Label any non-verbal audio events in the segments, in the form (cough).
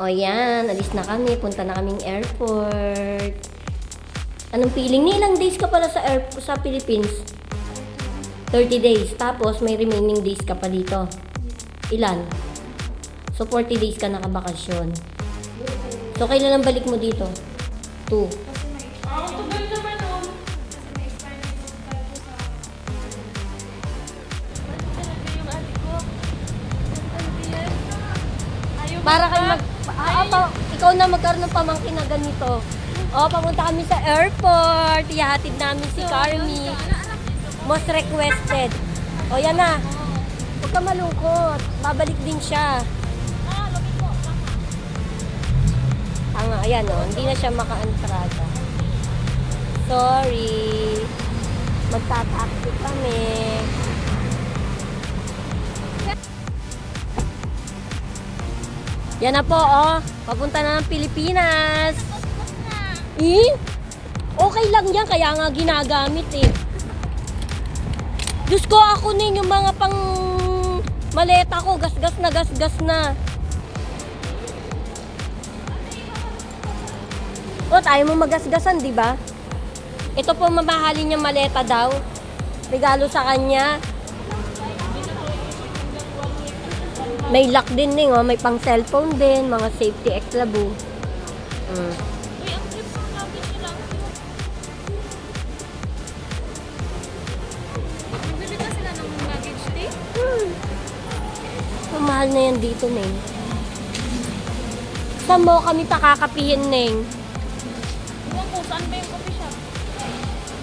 O yan, alis na kami. Punta na kaming airport. Anong feeling? Ni ilang days ka pala sa air sa Philippines? 30 days. Tapos may remaining days ka pa dito. Ilan? So 40 days ka nakabakasyon. So kailan ang balik mo dito? 2. Na magkaroon ng pamangkin na ganito. O, papunta kami sa airport. Ihahatid namin si Carmi. Most requested. O, yan na. Huwag ka malungkot. Babalik din siya. Ah. Tanga, ayan o. Hindi na siya maka-entrada. Sorry. Magtataksi kami. Yan na po, oh. Papunta na ng Pilipinas. Eh? Okay lang yan, kaya nga ginagamit eh. Diyos ko, ako na yung mga pang maleta ko, gasgas na gasgas na. O, tayo mo magasgasan, di ba? Ito po mamahalin niyang maleta daw. Regalo sa kanya. May lock din ning, oh. may pang cellphone din, mga safety eklabo. Mm. Uy, ang. Mamahal na yan dito, Neng. Saan mo kami pakakapihin, Neng? Iwan ko, saan ba yung coffee shop?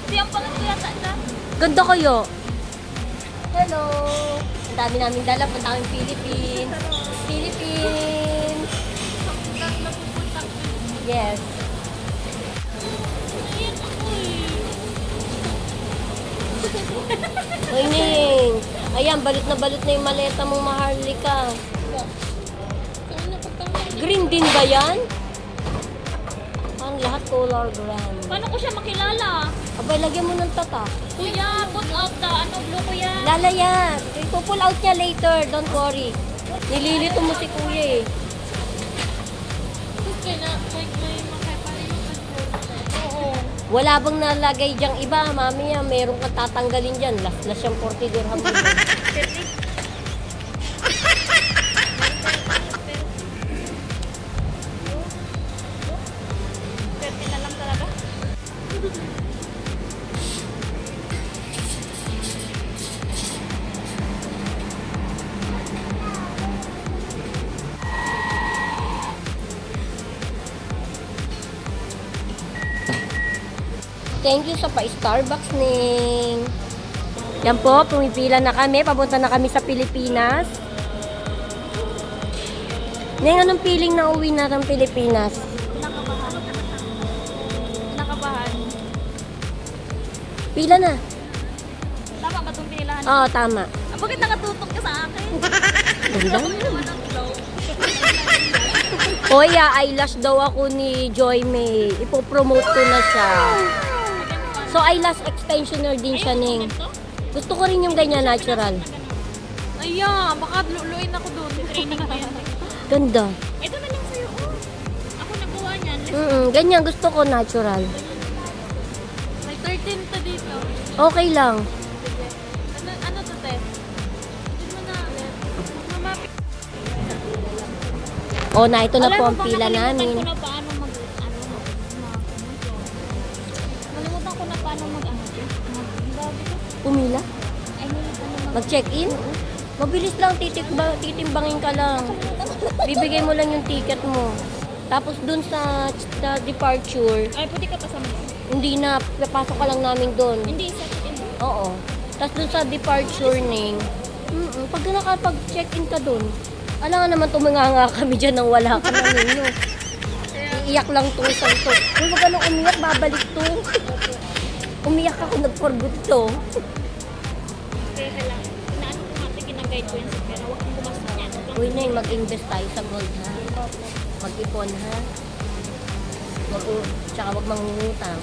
Hindi, ang pangat ko yata na. Ganda kayo. Hello! Dami namin dala. Punta kami Philippines. Philippines! Yes. (laughs) Ning. Ayan, balot na balot na yung maleta mong maharlika. Green din ba yan? Ang lahat color brand. Paano ko siya makilala? Abay, lagyan mo ng tata. Kuya, put out the ano, blue kuya. Lalaya. Ipo-pull out niya later. Don't worry. Nililito mo si kuya eh. Na. Wala bang nalagay diyang iba? Mami, ah, meron kang tatanggalin dyan. Last-last yung 40 dirham. (laughs) Thank you sa pa-Starbucks, Ning. Yan po, pumipila na kami. Papunta na kami sa Pilipinas. Ning, anong feeling na uwi na ng Pilipinas? Nakabahan. Nakabahan. Pila na. Tama ba itong pinilahan? Oo, tama. Ah, bakit nakatutok ka sa akin? Ganda. Naman ang glow. Oy, ah, eyelash daw ako ni Joy May. Ipopromote ko na siya. So, eyelash extensioner din siya, Ning. Gusto ko rin yung ganyan, natural. Ayan, baka luluin ako doon. Training pa yan. Ganda. Ito na lang sa'yo. Oh. Ako nagawa niyan. Mm ganyan, gusto ko natural. May 13 pa dito. Okay lang. Ano, ano to, te? Hindi mo na. Mamapit. O, na, ito na po ang pila namin. Pumila? Mag-check-in? Mabilis lang, titikba, titimbangin ka lang. Bibigay mo lang yung ticket mo. Tapos dun sa, sa departure, ay, pwede ka pa sa mga. hindi na, papasok ka lang namin dun. Hindi, sa chicken. Oo. Tapos dun sa departure ning, mm pag nakapag-check-in ka dun, alam nga naman tuminganga kami dyan nang wala ka na ninyo. Iiyak lang tong isang to. Uy, wag ka nang umiyak, babalik to. Umiyak ako, nag-forgot to. Yan sa pera. Huwag kang bumasta niyan. Huwag Uy, Neng, mag-invest tayo sa gold, ha? Mag-ipon, ha? Wag, tsaka wag mangungutang.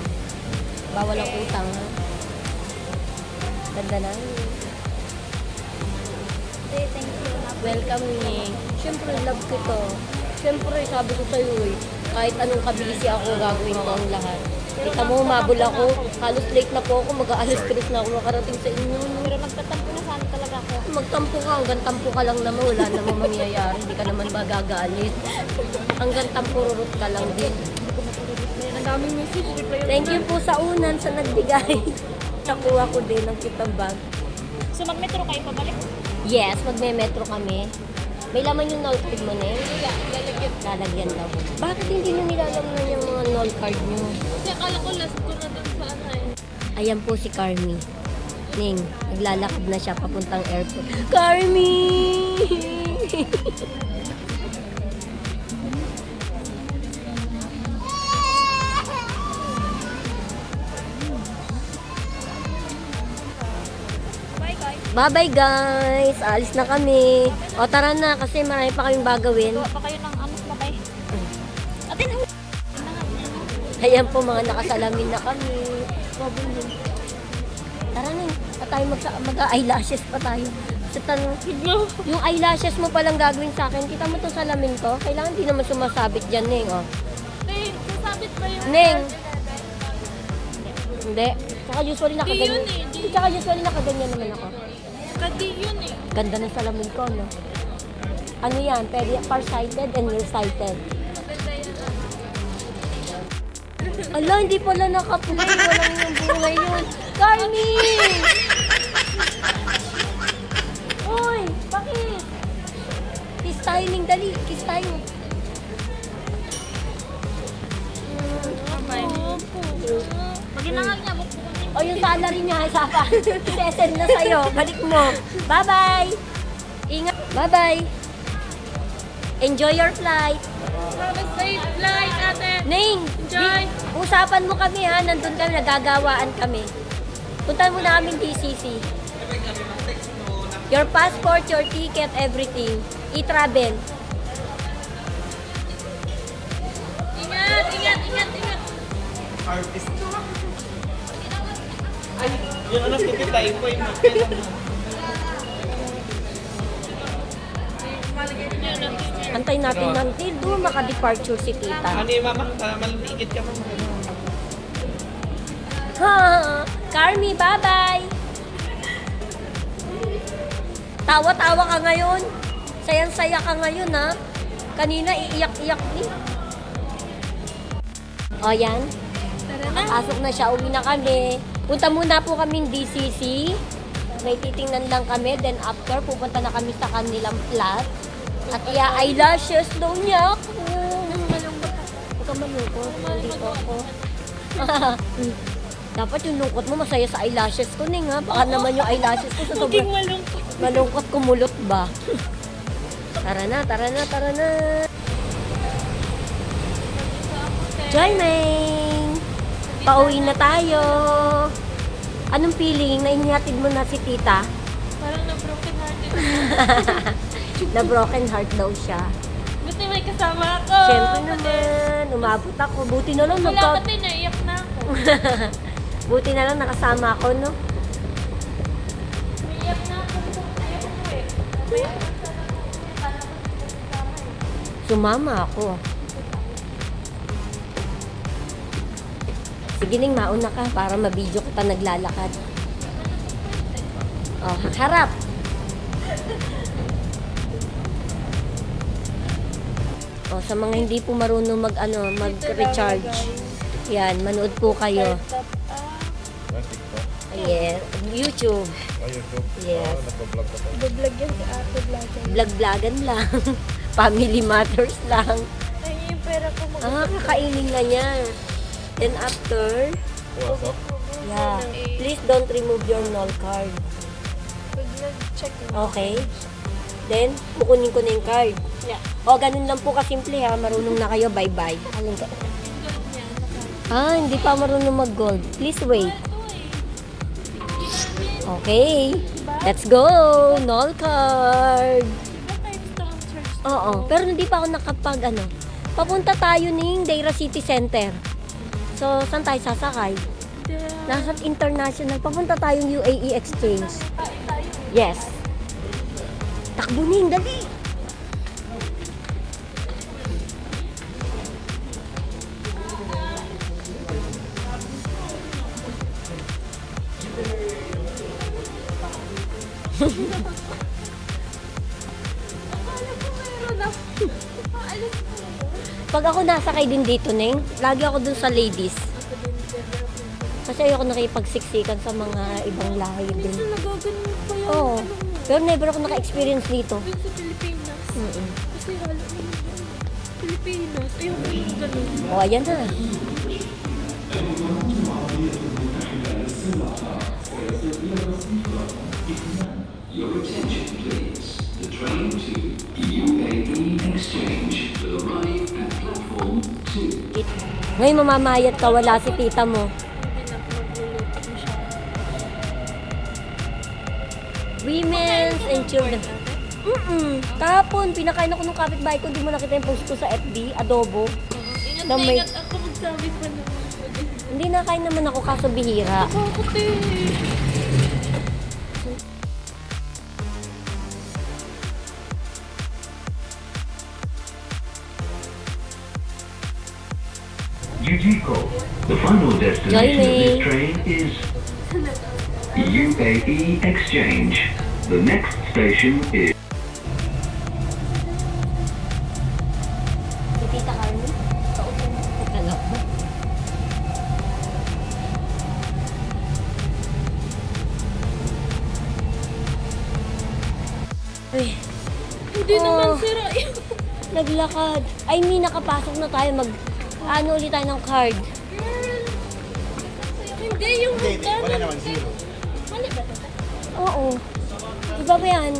Bawal ang utang, ha? Ganda na. Thank you. Welcome, Neng. Siyempre, love ko to. Siyempre, sabi ko sa'yo eh, kahit anong kabisi ako, gagawin ko ang lahat. Kita mo, mabul ako. Halos late na po ako, mag-aalas tres na ako makarating sa inyo. Pero magtatampo Magtampo ka, hanggang tampo ka lang naman, wala namang mangyayari. Hindi ka naman magagalit. Hanggang tampururot ka lang din. Ang daming message, reply Thank you po sa unan sa nagbigay. Nakuha ko din ng kitambag. So mag-metro kayo pabalik? Yes, magme-metro kami. May laman yung null card mo na eh. Lalagyan. Lalagyan daw. Bakit hindi nyo nilalaman yung mga null card nyo? Kasi akala ko last ko na dun sa ano eh. Ayan po si Carmi. Ning, naglalakad na siya papuntang airport. Carmi! Bye-bye guys! Alis na kami. O tara na kasi marami pa kaming bagawin. Gawa pa kayo ng ano, babay. Atin, ang... Ayan po mga nakasalamin na kami. Tara na. At tayo magsa- mag-eyelashes pa tayo. Sa tanong, yung eyelashes mo palang gagawin sa akin. Kita mo itong salamin ko? Kailangan di naman sumasabit dyan, Ning. Oh. Ning, sasabit ba yung... Ning! Hindi. Tsaka usually Di nakaganyan. yun eh, di. Tsaka usually nakaganyan naman ako. Kadi yun eh. Ganda ng salamin ko, no? Ano yan? Pwede far-sighted and near-sighted. Ala, hindi pala nakaplay. Walang yung buhay yun. Carmi! Uy, bakit? Kiss tayo, Ning. Dali, kiss tayo. Bye. Maginangal niya, bukbukin. O yung salary niya, saka. Sesend na sa'yo. Balik mo. Bye-bye! Ingat. Bye-bye! Enjoy your flight. Have a safe flight, ate. Ning! Enjoy. di- usapan mo kami ha. Nandun kami, nagagawaan kami. Punta mo na kami DCC. Your passport, your ticket, everything. E-travel. Ingat, ingat, ingat, ingat. artist. Ay, yung anak ko kita, ipo yung Antay natin until doon maka-departure si tita. Ano yung mama? Malamigit ka mama. Ha! Carmi, bye-bye! Tawa-tawa ka ngayon. Sayang-saya ka ngayon, ha? Kanina, iiyak-iyak din. O, yan. Tara na. Pasok na siya. Uwi na kami. Punta muna po kami DCC. May titingnan lang kami. Then after, pupunta na kami sa kanilang flat. At iya-eyelashes daw niya ako. Huwag ka malungkot. Nandito ako. Dapat yung lungkot mo masaya sa eyelashes ko, Ning, ha? Baka naman yung eyelashes ko sa Maging sobrang malungkot. malungkot kumulot ba? (laughs) Tara na, tara na, tara na. Joy Ming! Pauwi na tayo. Anong feeling na inihatid mo na si tita? Parang na-broken hearted. (laughs) na broken heart daw siya. Buti may kasama ako. Siyempre naman, umabot ako. Buti na lang Wala nagka... ka din, naiyak na ako. (laughs) Buti na lang nakasama ako, no? Naiyak na ako. Ako eh. Ako Akala ko hindi ka kasama eh. Sumama ako. Sige ning mauna ka para mabidyo kita naglalakad. Oh, harap. Oh, sa mga hindi po marunong mag ano, mag-recharge. Yan, manood po kayo. Yes, YouTube. Yes. Bablog yan si ate vlogger. Vlog-vlogan lang. (laughs) Family matters lang. Ay, yung pera ko mag- Ah, kakainin na niya. Then after, yeah, please don't remove your null card. Pag nag-check Okay? Then, kukunin ko na yung card. Yeah. O, ganun lang po kasimple ha. Marunong na kayo. Bye-bye. Alin ka? Ah, hindi pa marunong mag-gold. Please wait. Okay. Let's go. Null card. Oo. Pero hindi pa ako nakapag ano. Papunta tayo ning Deira City Center. So, saan tayo sasakay? Nasa international. Papunta tayong UAE Exchange. Yes. Takbo ning, dali. Pag ako nasakay din dito, Neng, lagi ako dun sa ladies. Kasi ayoko nakipagsiksikan sa mga ibang lahi din. Kasi nagaganon pa yan. Oo. Pero never ako naka-experience dito. Dun sa Pilipinas. Mm-mm. Kasi halo naman yan. Pilipinas. Ayoko yung ganun. O, ayan na. Your attention, please. The train to UAE Exchange will arrive at platform 2. Ngayon mamamayat ka, wala si tita mo. Women's and children. Mm-mm. Tapon, pinakain ako ng kapitbahay ko, hindi mo nakita yung post ko sa FB, adobo. Ingat Na ingat ako magsabi pa naman. Hindi nakain naman ako kaso bihira. Nakakati. Jijiko. The final destination of this train is UAE Exchange. The next station is? Uy, Hindi Oh. naman sira yun. (laughs) naglakad. I mean, nakapasok na tayo. Mag, ano ulit tayo ng card. Hindi, yung Hindi, hindi. Wala naman zero. Mali ba ito? Oo. Iba ba yan?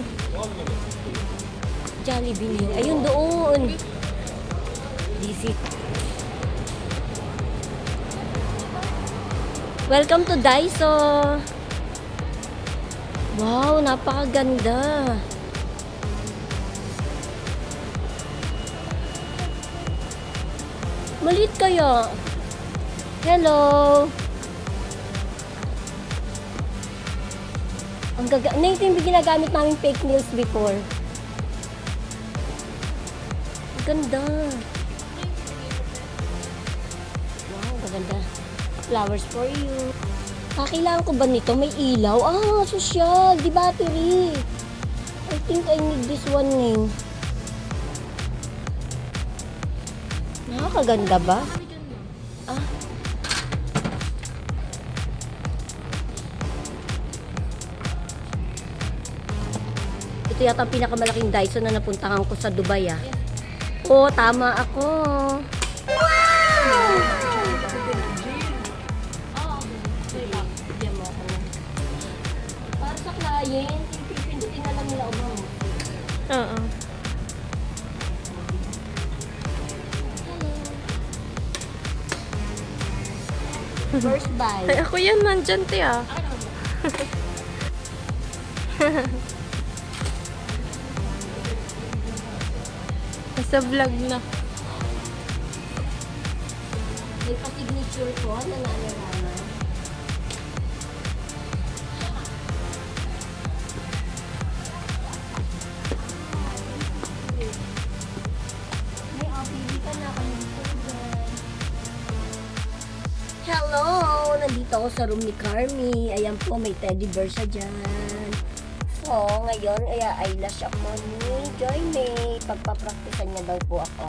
Jollibee niyo. Ayun doon. Visit. Welcome to Daiso. Wow, napakaganda. Malit kaya. Hello. Ang gaga... Na ito yung ginagamit namin fake nails before. Ang ganda. Wow, ang ganda. Flowers for you. Ah, ko ba nito? May ilaw? Ah, social. Di battery. I think I need this one name. Nakakaganda ba? Ah. Ito yata ang pinakamalaking Dyson na napuntahan ko sa Dubai ah. Oo, tama ako. First buy. Ay, ako yan, nandyan, te, ah. (laughs) Nasa vlog na. May pa-signature ko na. Ako sa room ni Carmi. Ayan po, may teddy bear siya dyan. So, ngayon, ay eyelash ako ni Joy May. Pagpapraktisan niya daw po ako.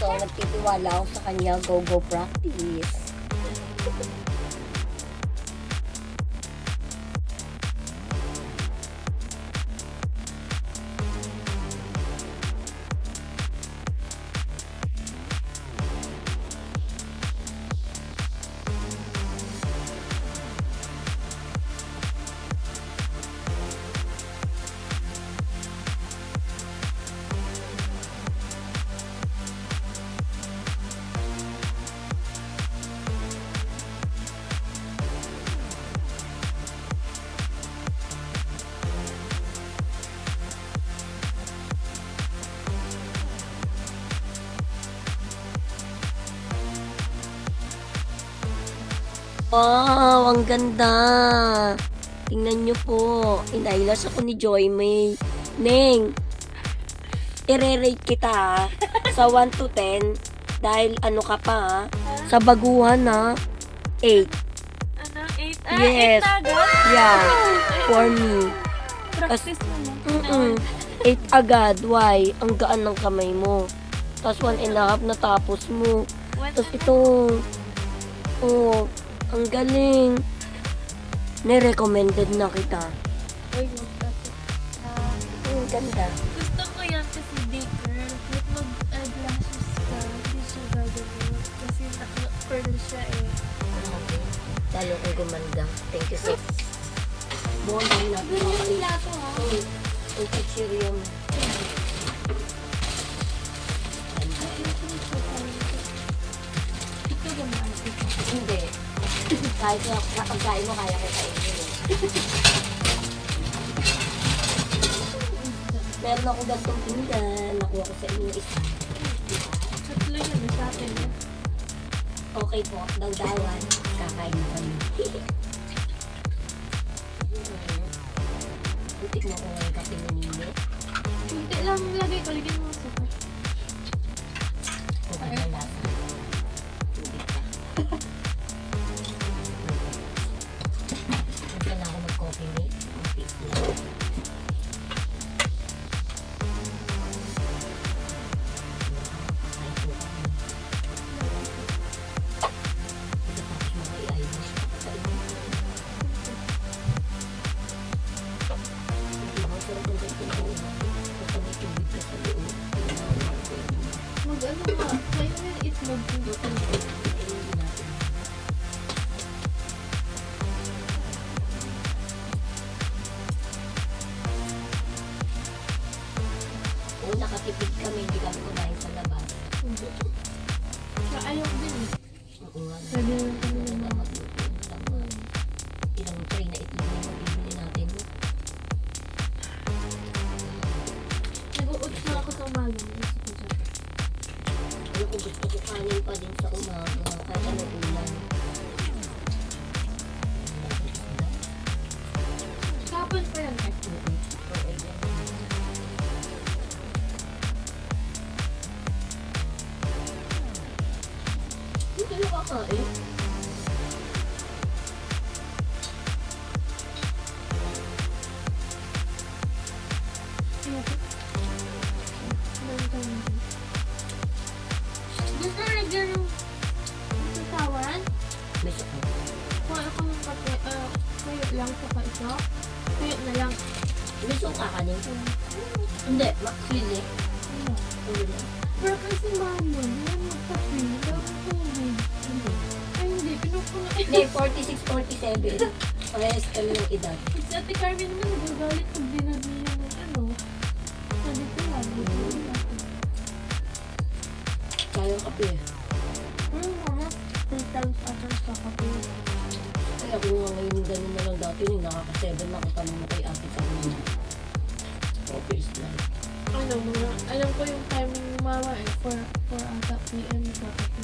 So, nagtitiwala ako sa kanya. Go, go practice. (laughs) Wow, ang ganda. Tingnan nyo po. Inaylas ako ni Joy May. Neng, i-rate kita ha, sa 1 to 10 dahil ano ka pa ha, sa baguhan na 8. Ano, 8? Ah, Yes. 8 agad? Yeah, for me. Practice mo na. Mm-mm. 8 agad. Why? Ang gaan ng kamay mo. Tapos one and a half na tapos mo. Tapos ito, oh, ang galing. Nirecommended na kita. Uy, magkakit. Ah, Ang ganda. gusto ko yan kasi big girl. Kahit mag-eyelashes ka, hindi siya gagawin. Kasi naka-curl siya eh. Lalo kong gumanda. Thank you so Buwan din natin Ganyan nila to ha. Ang chichirya mo. Ito mga Hindi. Kahit na kapag kain mo, kaya ko kainin. eh. Meron ako gantong pinggan. Nakuha ko sa inyo isa. Tatlo yun sa akin. eh. Okay po, dawdawan. Kakain kami. (laughs) Butik mo ko ngayon kape ni. Kunti lang lagay ko, lagyan mo Ilang tray na itlog yung mabibili natin. Nag-uot na ako sa umaga. Ano kung gusto ko kanin pa din sa umaga, kahit ano ulan. Lang saka ito. Kayo na lang. Suka ka kanin? Hindi, maksili. Pero kasi mama, yan magkape. Dapat tubig. Ay hindi, pinupuno. Hindi, 46, 47. Parehas kami ng edad. Si Ate Carmen naman nagagalit pag dinabi niya ng ano. Sabi ko lang. Kayang kape. Pero mama, three times ata sa kape. Kaya kung nga ngayon ganun na lang dati, nung nakaka-7 na ako tanong mo kay ate sa mga office na. Ano, mga, alam ko yung timing ni mama eh, 4, 4 ata PM sa kape.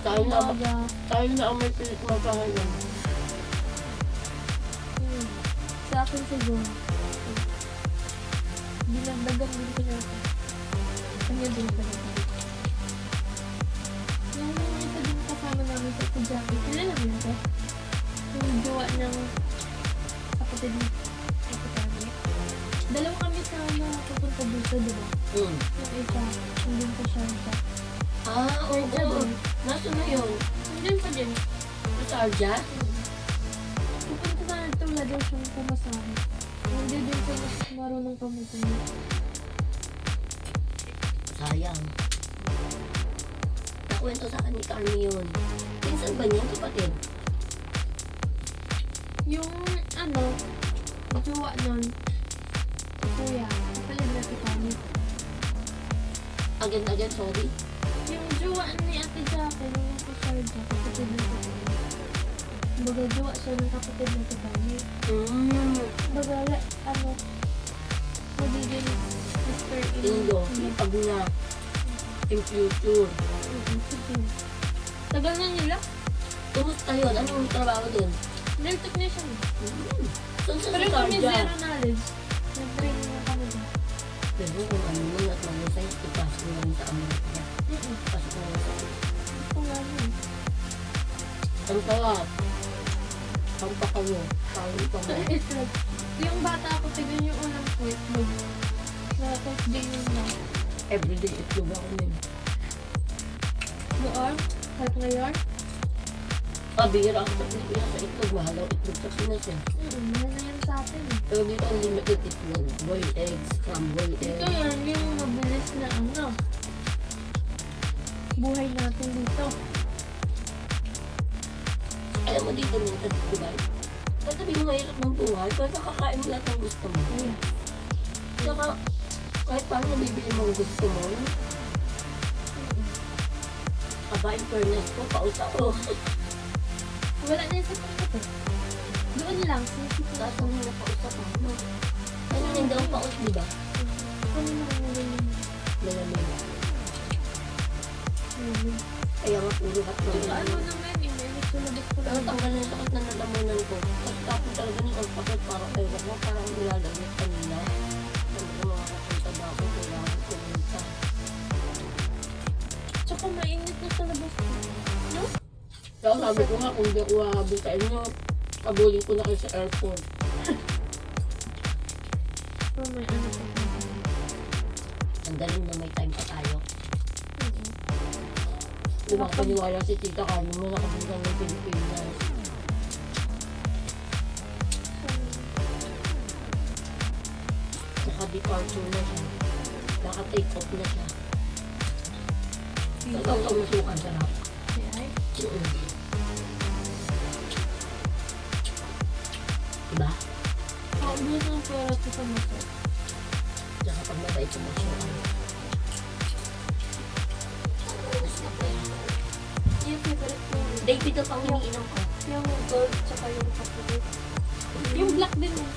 Tayo na, Umaga. tayo na ang may pilit magkahalan. Hmm. Sa akin siguro. Dinagdagan din ko niya ako. Kanya din ko na Yung isa din kasama namin sa estudyante, ng kapatid ni kapatid Dalawa kami sama pupunta dito, di ba? Hmm. Yung isa, hindi pa siya siya. Ah, oo. Din. Nasaan na yun? Hindi pa din. Sa Sarja? Pupunta na ito, wala daw siyang pumasahe. Hindi din siya mas marunong pamutay. Sayang. Nakwento sa akin ni Carmi yun. Pinsan ba niya, kapatid? Yung ano, jowa nun, kuya, kapalid na si kami. Agad-agad, sorry. Yung jowa ni ate Jackie, nung nasa Sharjah, kapatid na si. Baga jowa siya ng kapatid na si kami. Hmm. Baga, ano, magiging sister in Indo, pag na. In future. Tagal na nila. Kumusta yun? Anong trabaho dun? Nail technician. Hmm. Saan sa Pero kami zero knowledge. Nag-training na kami. Pero kung ano nun at manusay, ipasok mo rin sa Amerika. Mm-mm. Pasok mo rin sa nga yun. Ang sarap. Ang pakayo. Parang pa mo. Itlog. Yung bata ako, tignan yung unang mag na first day yun na. Everyday itlog ako nun. Noon, kahit ngayon, Pabira ako sa Pilipinas sa itlog. Mahal ang itlog sa Pinas eh. mm, mahal na yan sa atin. Pero dito unlimited itlog. Boiled eggs, scrambled Ito eggs. yan, yung mabilis na ano. Buhay natin dito. Alam mo dito minsan, di ba? Sasabihin mo mahirap ng buhay, pero nakakain mo lahat ng gusto mo. Ayun. Saka, kahit paano nabibili mo ang gusto mo, aba, in fairness ko, paus ako. Wala na sa pagkat eh. Doon lang. Tapos ano na paus ako. No? Ano hindi ako paus, di ba? Ano na ang ganyan? Malamig. Ayun. Kaya nga puro Tsaka na ano naman, ko Pero tanggal na sakit na nalamunan ko. Tapos talaga ni ang pakit parang ewan ko, parang nilalagyan kanina. Sabi ko makakapunta ba ako, kailangan ko pumunta. Tsaka mainit na sa labas ko. Kaya sabi ko nga, kung di ako hahabol sa inyo, kabulin ko na kayo sa airport. Pero may ano pa. Ang galing na may time pa tayo. Oo. Di ba paniwala si tita kami mo nakapunta ng Pilipinas. Naka-departure na siya. Naka-take off na siya. Talagang kamusukan sarap. Kaya, Pera ko sa motor. Tsaka pag mabait yung magsukan. Yung favorite ko. David ito pang iniinom ko. Yung gold, tsaka yung favorite. Yung black din yung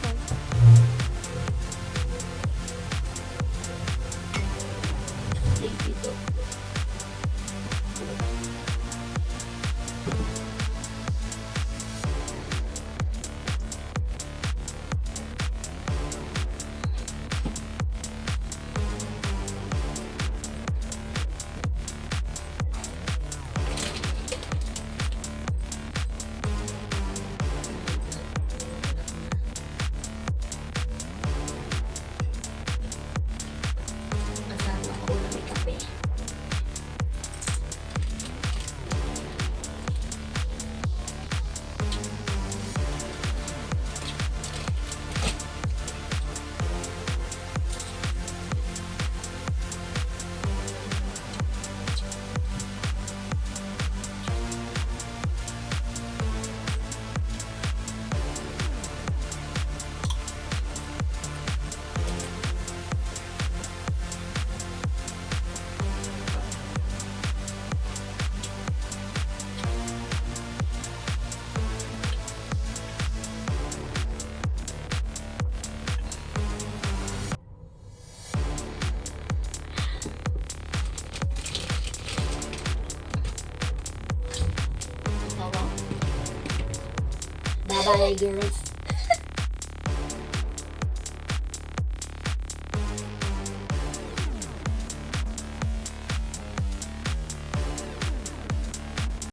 Bye-bye, girls.